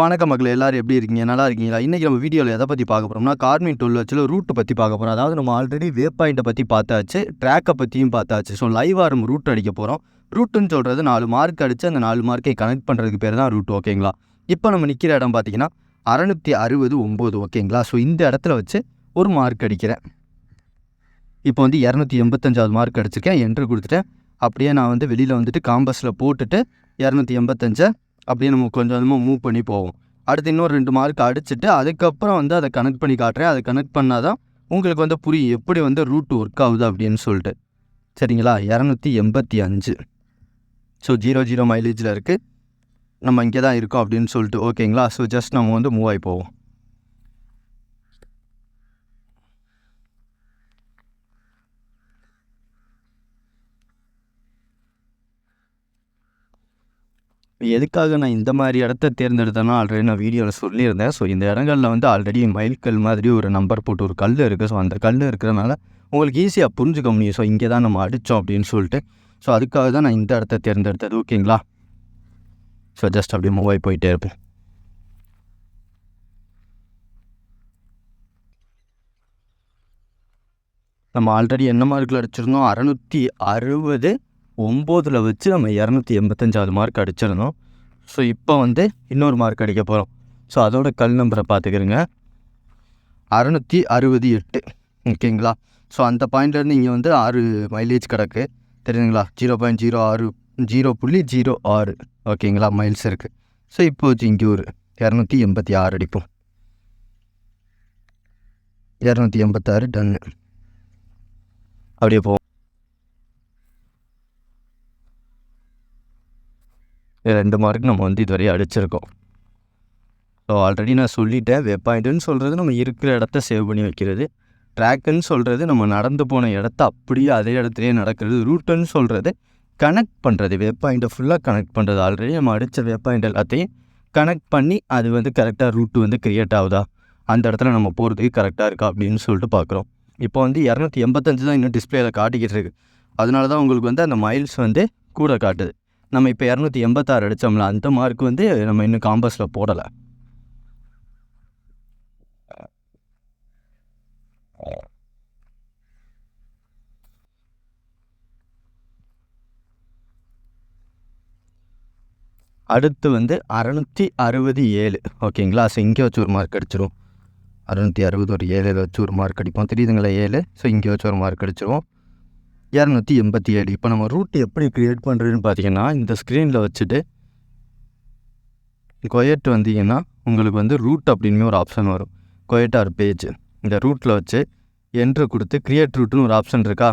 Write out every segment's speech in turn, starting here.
வணக்கம் மக்கள் எல்லாரும் எப்படி இருக்கீங்க? நல்லா இருக்கீங்களா? இன்றைக்கி நம்ம வீடியோவில் எதை பற்றி பார்க்க போகிறோம்னா கார்மின் டுவெல் வச்சில் ரூட்டை பற்றி பார்க்க போகிறோம் அதாவது நம்ம ஆல்ரெடி வே பாயிண்ட்டை பற்றி பார்த்தாச்சு ட்ராக்கை பற்றியும் பார்த்தாச்சு. ஸோ லைவாக நம்ம ரூட் அடிக்க போகிறோம் ரூட்டுன்னு சொல்கிறது நாலு மார்க் அடித்து அந்த நாலு மார்க்கை கனெக்ட் பண்ணுறதுக்கு பேர் தான் ரூட் ஓகேங்களா இப்போ நம்ம நிற்கிற இடம் பார்த்தீங்கன்னா அறநூற்றி அறுபது ஒம்பது ஓகேங்களா ஸோ இந்த இடத்துல வச்சு ஒரு மார்க் அடிக்கிறேன். இப்போ வந்து இரநூத்தி எண்பத்தஞ்சாவது மார்க் அடிச்சிருக்கேன். என்ட்ரு கொடுத்துட்டேன். அப்படியே நான் வந்து வெளியில் வந்துட்டு காம்பஸில் போட்டுட்டு இரநூத்தி எண்பத்தஞ்சை அப்படியே நம்ம கொஞ்சம் கொஞ்சமாக மூவ் பண்ணி போவோம். அடுத்து இன்னொரு ரெண்டு மார்க் அடிச்சுட்டு அதுக்கப்புறம் வந்து அதை கனெக்ட் பண்ணி காட்டுறேன். அதை கனெக்ட் பண்ணால் தான் உங்களுக்கு வந்து புரியும் எப்படி வந்து ரூட் ஒர்க் ஆகுது அப்படின்னு சொல்லிட்டு. சரிங்களா? இரநூத்தி எண்பத்தி அஞ்சு. ஸோ ஜீரோ ஜீரோ மைலேஜில் இருக்குது நம்ம இங்கே தான் இருக்கோம் அப்படின்னு சொல்லிட்டு ஓகேங்களா ஸோ ஜஸ்ட் நம்ம வந்து மூவ் ஆகி போவோம். எதுக்காக நான் இந்த மாதிரி இடத்த தேர்ந்தெடுத்தேன்னா ஆல்ரெடி நான் வீடியோவில் சொல்லியிருந்தேன். ஸோ இந்த இடங்களில் வந்து ஆல்ரெடி மைல்கல் மாதிரி ஒரு நம்பர் போட்டு ஒரு கல் இருக்குது ஸோ அந்த கல் இருக்கிறனால உங்களுக்கு ஈஸியாக புரிஞ்சுக்க முடியும். ஸோ இங்கே தான் நம்ம அடித்தோம் அப்படின்னு சொல்லிட்டு. ஸோ அதுக்காக தான் நான் இந்த இடத்த தேர்ந்தெடுத்தது. ஓகேங்களா ஸோ ஜஸ்ட் அப்படியே மூவாய் போயிட்டே இருப்பேன். நம்ம ஆல்ரெடி என்ன மார்க்கில் அடிச்சிருந்தோம்? அறநூற்றி அறுபது ஒம்போதில் வச்சு நம்ம இரநூத்தி எண்பத்தஞ்சாவது மார்க் அடிச்சிருந்தோம் ஸோ இப்போ வந்து இன்னொரு மார்க் அடிக்க போகிறோம் ஸோ அதோட கல் நம்பரை பார்த்துக்கிறோங்க அறநூற்றி அறுபது எட்டு. ஓகேங்களா? ஸோ அந்த பாயிண்ட்லேருந்து இங்கே வந்து ஆறு மைலேஜ் கிடக்கு. தெரியுதுங்களா? ஜீரோ பாயிண்ட் ஜீரோ ஆறு ஜீரோ புள்ளி ஜீரோ ஆறு. ஓகேங்களா? மைல்ஸ் இருக்குது ஸோ இப்போ வச்சு இங்கே ஒரு இரநூத்தி எண்பத்தி ஆறு அடிப்போம். இரநூத்தி எண்பத்தாறு டன்னு அப்படியே போவோம். ரெண்டு மார்க் நம்ம வந்து இதுவரையும் அடிச்சிருக்கோம். ஸோ ஆல்ரெடி நான் சொல்லிட்டேன் வெப் பாயிண்ட்டுன்னு சொல்கிறது நம்ம இருக்கிற இடத்த சேவ் பண்ணி வைக்கிறது. ட்ராக்குன்னு சொல்கிறது நம்ம நடந்து போன இடத்த அப்படியே அதே இடத்துலையே நடக்கிறது. ரூட்டுன்னு சொல்கிறது கனெக்ட் பண்ணுறது வெப் பாயிண்ட்டை ஃபுல்லாக கனெக்ட் பண்ணுறது ஆல்ரெடி நம்ம அடித்த வெப் பாயிண்ட் எல்லாத்தையும் கனெக்ட் பண்ணி அது வந்து கரெக்டாக ரூட்டு வந்து க்ரியேட் ஆகுதா? அந்த இடத்துல நம்ம போகிறதுக்கு கரெக்டாக இருக்கா அப்படின்னு சொல்லிட்டு பார்க்குறோம். இப்போ வந்து இரநூத்தி எண்பத்தஞ்சு தான் இன்னும் டிஸ்பிளேயில் காட்டிக்கிட்டு இருக்கு. அதனால தான் உங்களுக்கு வந்து அந்த மைல்ஸ் வந்து கூட காட்டுது. நம்ம இப்போ இரநூத்தி எண்பத்தாறு அடித்தோம்ல அந்த மார்க் வந்து நம்ம இன்னும் காம்பஸில் போடலை. அடுத்து வந்து அறநூற்றி அறுபது ஏழு. ஓகேங்களா? ஸோ இங்கே வச்சு ஒரு மார்க் அடிச்சிரும் அறநூற்றி அறுபது ஒரு ஏழில் வச்சு ஒரு மார்க் அடிப்போம். தெரியுதுங்களா ஏழு? ஸோ இங்கே வச்சு ஒரு மார்க் அடிச்சிருவோம். இரநூத்தி எண்பத்தி ஏழு. இப்போ நம்ம ரூட் எப்படி க்ரியேட் பண்ணுறதுன்னு பார்த்தீங்கன்னா இந்த ஸ்க்ரீனில் வச்சுட்டு கொயட் வந்தீங்கன்னா உங்களுக்கு வந்து ரூட் அப்படின்னு ஒரு ஆப்ஷன் வரும். கொயட் ஆர் பேஜ் இந்த ரூட்டில் வச்சு என்ட்ரு கொடுத்து க்ரியேட் ரூட்னு ஒரு ஆப்ஷன் இருக்கா?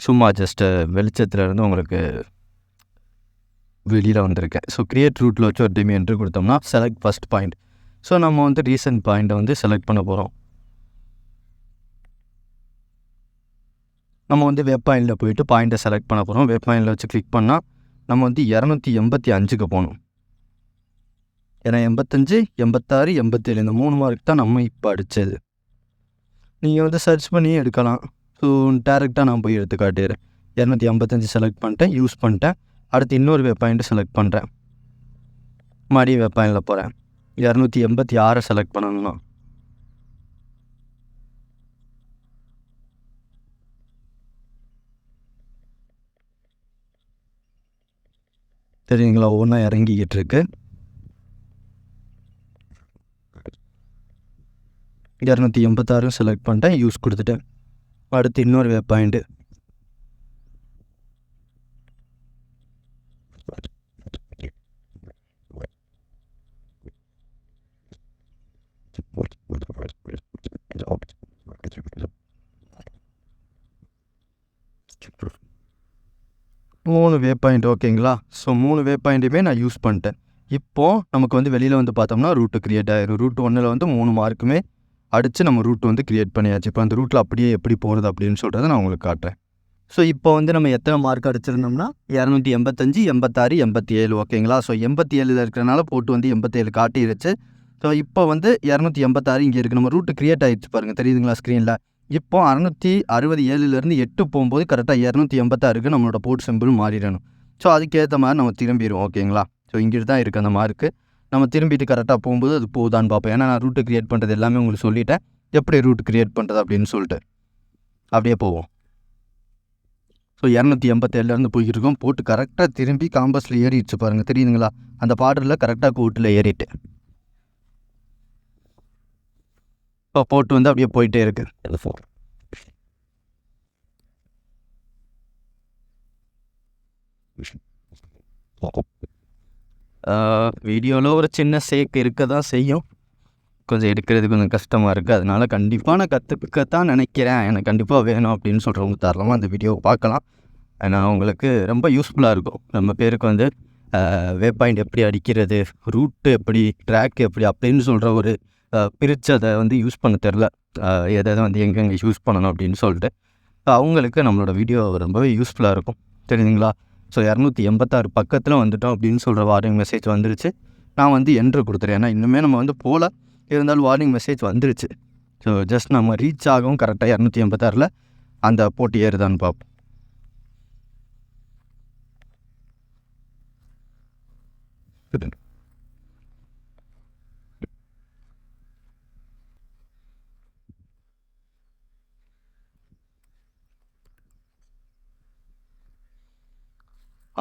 சும்மா ஜஸ்ட்டு வெளிச்சத்தில் இருந்து உங்களுக்கு வெளியில் வந்திருக்கேன் ஸோ க்ரியேட் ரூட்டில் வச்சு ஒரு டிமி என்ட்ரு கொடுத்தோம்னா செலக்ட் ஃபஸ்ட் பாயிண்ட் ஸோ நம்ம வந்து ரீசன்ட் பாயிண்ட்டை வந்து செலக்ட் பண்ண போகிறோம் நம்ம வந்து வெப் பாயிண்டில் போயிட்டு பாயிண்ட்டை செலக்ட் பண்ண போகிறோம் வெப் பாயிண்டில் வச்சு கிளிக் பண்ணால் நம்ம வந்து இரநூத்தி எண்பத்தி அஞ்சுக்கு போகணும். ஏன்னா எண்பத்தஞ்சு எண்பத்தாறு எண்பத்தேழு இந்த மூணு மார்க் தான் நம்ம இப்போ அடித்தது நீங்கள் வந்து சர்ச் பண்ணி எடுக்கலாம். ஸோ டேரெக்டாக நான் போய் எடுத்து காட்டிடுறேன். இரநூத்தி ஐம்பத்தஞ்சு செலக்ட் பண்ணிட்டேன் யூஸ் பண்ணிட்டேன். அடுத்து இன்னொரு வெப் பாயிண்ட்டு செலக்ட் பண்ணுறேன் மறுபடியும் வெப் பாயிண்டில் போகிறேன் இரநூத்தி எண்பத்தி ஆறை செலக்ட் பண்ணணும்னா தெரியுங்களா ஒவ்வொன்றா இறங்கிக்கிட்டு இருக்கு இரநூத்தி எண்பத்தாறும் செலக்ட் பண்ணிட்டேன் யூஸ் கொடுத்துட்டேன். அடுத்து இன்னொரு வெப் பாயிண்ட்டு மூணு வே பாயிண்ட் ஓகேங்களா ஸோ மூணு வே பாயிண்ட்டுமே நான் யூஸ் பண்ணிட்டேன். இப்போது நமக்கு வந்து வெளியில் வந்து பார்த்தோம்னா ரூட்டு க்ரியேட் ஆயிரும். ரூட் ஒன்றில் வந்து மூணு மார்க்குமே அடித்து நம்ம ரூட் வந்து க்ரியேட் பண்ணியாச்சு. இப்போ அந்த ரூட்டில் அப்படியே எப்படி போகிறது அப்படின்னு சொல்கிறத நான் உங்களுக்கு காட்டுறேன். ஸோ இப்போ வந்து நம்ம எத்தனை மார்க் அடிச்சிருந்தோம்னா இரநூத்தி எண்பத்தஞ்சு எண்பத்தாறு எண்பத்தி ஏழு ஓகேங்களா ஸோ எண்பத்தி ஏழில் இருக்கிறனால போட்டு வந்து எண்பத்தேழு காட்டிடுச்சு ஸோ இப்போ வந்து இரநூத்தி எண்பத்தாறு இங்கே இருக்குது நம்ம ரூட்டு க்ரியேட் ஆகிடுச்சு பாருங்கள் தெரியுதுங்களா ஸ்க்ரீனில் இப்போ அறநூற்றி அறுபது ஏழுலேருந்து எட்டு போகும்போது கரெக்டாக இரநூத்தி எண்பத்தாறுக்கு நம்மளோட போர்ட் சிம்பிள் மாறிடணும். ஸோ அதுக்கேற்ற மாதிரி நம்ம திரும்பிடுவோம். ஓகேங்களா ஸோ இங்கிட்டு தான் இருக்குது அந்த மார்க்கு நம்ம திரும்பிட்டு கரெக்டாக போகும்போது அது போகுதான்னு பார்ப்போம். ஏன்னா நான் ரூட்டு க்ரியேட் பண்ணுறது எல்லாமே உங்களுக்கு சொல்லிட்டேன். எப்படி ரூட் க்ரியேட் பண்ணுறது அப்படின்னு சொல்லிட்டு. அப்படியே போவோம். ஸோ இரநூத்தி எண்பத்தேழுலேருந்து போய்கிட்டு இருக்கோம் போட்டு கரெக்டாக திரும்பி காம்பஸில் ஏறிடுச்சு பாருங்கள் தெரியுதுங்களா? அந்த பார்டரில் கரெக்டாக கூட்டில் ஏறிட்டு. இப்போ போட்டு வந்து அப்படியே போயிட்டே இருக்கு. வீடியோவில் ஒரு சின்ன சேக் இருக்க தான் செய்யும். கொஞ்சம் எடுக்கிறது கொஞ்சம் கஷ்டமாக இருக்குது அதனால் கண்டிப்பாக நான் கற்றுக்கத்தான் நினைக்கிறேன். எனக்கு கண்டிப்பாக வேணும் அப்படின்னு சொல்கிறவங்க தாராளமாக அந்த வீடியோவை பார்க்கலாம். ஏன்னா உங்களுக்கு ரொம்ப யூஸ்ஃபுல்லாக இருக்கும். நம்ம பேருக்கு வந்து வே பாயிண்ட் எப்படி அடிக்கிறது ரூட்டு எப்படி ட்ராக் எப்படி அப்படின்னு சொல்கிற ஒரு பிரித்து அதை வந்து யூஸ் பண்ண தெரில. எதை வந்து எங்கெங்கே யூஸ் பண்ணணும் அப்படின்னு சொல்லிட்டு. அவங்களுக்கு நம்மளோட வீடியோ ரொம்பவே யூஸ்ஃபுல்லாக இருக்கும். தெரியுதுங்களா? ஸோ இரநூத்தி எண்பத்தாறு பக்கத்தில் வந்துட்டோம் அப்படின்னு சொல்கிற வார்னிங் மெசேஜ் வந்துருச்சு. நான் வந்து என்ட்ரு கொடுத்துறேன் ஏன்னா இன்னுமே நம்ம வந்து போகல இருந்தாலும் வார்னிங் மெசேஜ் வந்துருச்சு. ஸோ ஜஸ்ட் நம்ம ரீச் ஆகவும் கரெக்டாக இரநூத்தி எண்பத்தாறில் அந்த போட்டி ஏறுதான்னு பார்ப்போம்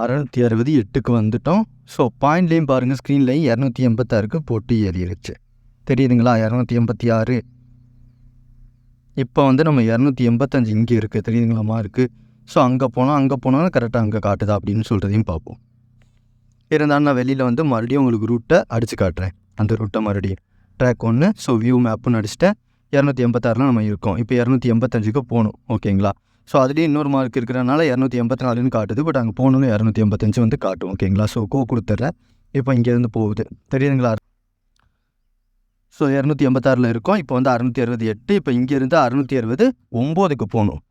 அறநூற்றி அறுபது எட்டுக்கு வந்துட்டோம். ஸோ பாயிண்ட்லேயும் பாருங்கள் ஸ்க்ரீன்லேயும் இரநூத்தி எண்பத்தாறுக்கு போட்டு ஏறிடுச்சு. தெரியுதுங்களா? இரநூத்தி எண்பத்தி ஆறு. இப்போ வந்து நம்ம இரநூத்தி எண்பத்தஞ்சு இங்கே இருக்குது தெரியுதுங்களா? மார்க்கு ஸோ அங்கே போனால் அங்கே போனாலும் கரெக்டாக அங்கே காட்டுதா அப்படின்னு சொல்கிறதையும் பார்ப்போம். இருந்தாலும் நான் வெளியில் வந்து மறுபடியும் உங்களுக்கு ரூட்டை அடித்து காட்டுறேன். அந்த ரூட்டை மறுபடியும். ட்ராக் ஒன்று ஸோ வியூ மேப்புன்னு அடிச்சிட்டேன். இரநூத்தி எண்பத்தாறில் நம்ம இருக்கோம். இப்போ இரநூத்தி எண்பத்தஞ்சுக்கு போகணும். ஓகேங்களா ஸோ அதுலேயே இன்னொரு மார்க் இருக்கிறனால இரநூத்தி எண்பத்தி நாலுன்னு காட்டுது. பட் அங்கே போகணுன்னு இரநூத்தி எண்பத்தஞ்சு வந்து காட்டும் ஓகேங்களா ஸோ கோ கொடுத்துட்றேன் இப்போ இங்கேருந்து போகுது. தெரியுதுங்களா? ஸோ இரநூத்தி எண்பத்தாறில் இருக்கும். இப்போ வந்து அறுநூத்தி அறுபது எட்டு இப்போ இங்கேருந்து அறுநூற்றி அறுபது ஒம்போதுக்கு போகணும்.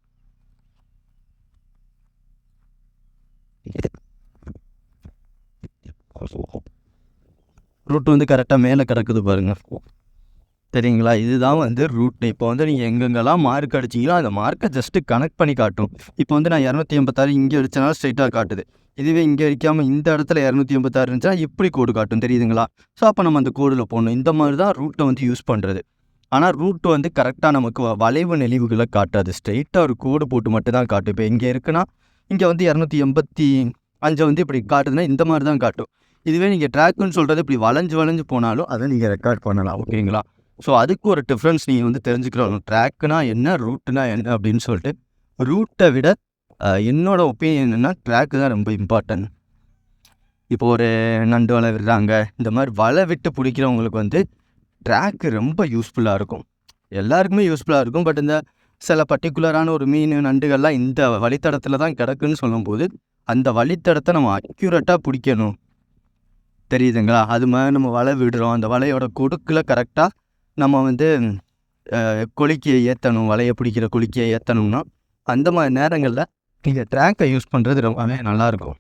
ரூட் வந்து கரெக்டாக மேலே கிடக்குது பாருங்கள் சரிங்களா இதுதான் வந்து ரூட் இப்போ வந்து நீங்கள் எங்கெங்கெல்லாம் மார்க் அடிச்சிங்களோ அந்த மார்க்கை ஜஸ்ட்டு கனெக்ட் பண்ணி காட்டும் இப்போ வந்து நான் இரநூத்தி எண்பத்தாறு இங்கே அடித்தனால ஸ்ட்ரைட்டாக காட்டுது. இதுவே இங்கே அடிக்காமல் இந்த இடத்துல இரநூத்தி எண்பத்தாறு இருந்துச்சுன்னா இப்படி கோடு காட்டும் தெரியுதுங்களா? ஸோ அப்போ நம்ம அந்த கோடில் போடணும். இந்த மாதிரி தான் ரூட்டை வந்து யூஸ் பண்ணுறது ஆனால் ரூட் வந்து கரெக்டாக நமக்கு வ- வளைவு நெளிவுகளை காட்டாது. ஸ்ட்ரெயிட்டாக ஒரு கோடு போட்டு மட்டும் தான் காட்டும். இப்போ இங்கே இருக்குன்னா இங்கே வந்து இரநூத்தி எண்பத்தி அஞ்சை வந்து இப்படி காட்டுதுன்னா இந்த மாதிரி தான் காட்டும். இதுவே நீங்கள் ட்ராக்குன்னு சொல்கிறது இப்படி வளைஞ்சு வளைஞ்சு போனாலும் அதை நீங்கள் ரெக்கார்ட் பண்ணலாம். ஓகேங்களா? ஸோ அதுக்கு ஒரு டிஃப்ரென்ஸ் நீங்கள் வந்து தெரிஞ்சுக்கிறோம் ட்ராக்குனா என்ன ரூட்னா என்ன அப்படின்னு சொல்லிட்டு ரூட்டை விட என்னோடய என்னோட ஒப்பீனியன் என்னென்னா ட்ராக்கு தான் ரொம்ப இம்பார்ட்டன்ட் இப்போ ஒரு நண்டு வலை விடுறாங்க. இந்த மாதிரி வலை விட்டு பிடிக்கிறவங்களுக்கு வந்து ட்ராக்கு ரொம்ப யூஸ்ஃபுல்லாக இருக்கும். எல்லாருக்குமே யூஸ்ஃபுல்லாக இருக்கும். பட் இந்த சில பர்டிகுலரான ஒரு மீன் நண்டுகள்லாம் இந்த வழித்தடத்தில் தான் கிடக்குன்னு சொல்லும்போது அந்த வழித்தடத்தை நம்ம அக்யூரேட்டாக பிடிக்கணும். தெரியுதுங்களா? அது மாதிரி நம்ம வலை விடுறோம். அந்த வலையோட கொடுக்கில் கரெக்டாக நம்ம வந்து குளிக்க குலுக்கியை ஏற்றணும் வலையை பிடிக்கிற குலுக்கியை ஏற்றணும்னா அந்த மாதிரி நேரங்களில் நீங்கள் ட்ராக்கை யூஸ் பண்ணுறது ரொம்பவே நல்லாயிருக்கும்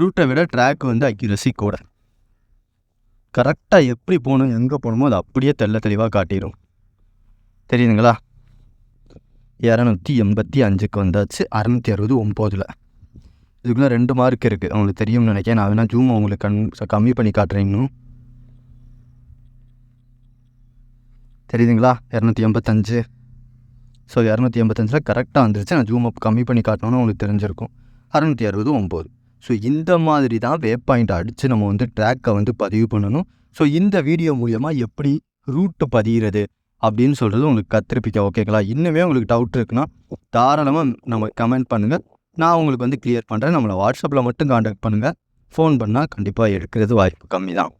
ரூட்டை விட ட்ராக் வந்து அக்யூரசி கூட. கரெக்டாக எப்படி போகணும் எங்கே போகணுமோ அது அப்படியே தெள்ள தெளிவாக காட்டிடும் தெரியுதுங்களா? இரநூத்தி எண்பத்தி அஞ்சுக்கு வந்தாச்சு அறநூற்றி அறுபது ஒம்போதில். இதுக்குள்ளே ரெண்டு மார்க் இருக்குது உங்களுக்கு தெரியும்னு நினைக்கிறேன். நான் வேணால் ஜூம் உங்களுக்கு கண் கம்மி பண்ணி காட்டுறேன் இன்னும். தெரியுதுங்களா? இரநூத்தி எண்பத்தஞ்சு. ஸோ இரநூத்தி எண்பத்தஞ்சில் கரெக்டாக வந்துருச்சு. நான் ஜூம் அப் கம்மி பண்ணி காட்டணும்னு உங்களுக்கு தெரிஞ்சிருக்கும். அறநூற்றி அறுபது ஒம்பது. ஸோ இந்த மாதிரி தான் வே பாயிண்ட் அடித்து நம்ம வந்து ட்ராக்கை வந்து பதிவு பண்ணணும். ஸோ இந்த வீடியோ மூலியமாக எப்படி ரூட்டு பதிகிறது அப்படின்னு சொல்கிறது உங்களுக்கு கத்திருப்பிக்க ஓகேங்களா இன்னுமே உங்களுக்கு டவுட் இருக்குன்னா தாராளமாக நம்ம கமெண்ட் பண்ணுங்கள் நான் உங்களுக்கு வந்து கிளியர் பண்ணுறேன் நம்மளை வாட்ஸ்அப்பில் மட்டும் காண்டாக்ட் பண்ணுங்கள் ஃபோன் பண்ணால் கண்டிப்பாக எடுக்கிறது வாய்ப்பு கம்மி தான்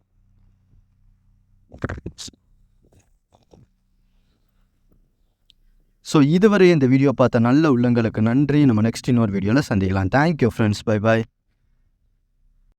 ஸோ இதுவரை இந்த வீடியோ பார்த்த நல்ல உள்ளங்களுக்கு நன்றி. நம்ம நெக்ஸ்ட் இன்னொரு வீடியோவில் சந்திக்கலாம். Thank you friends bye bye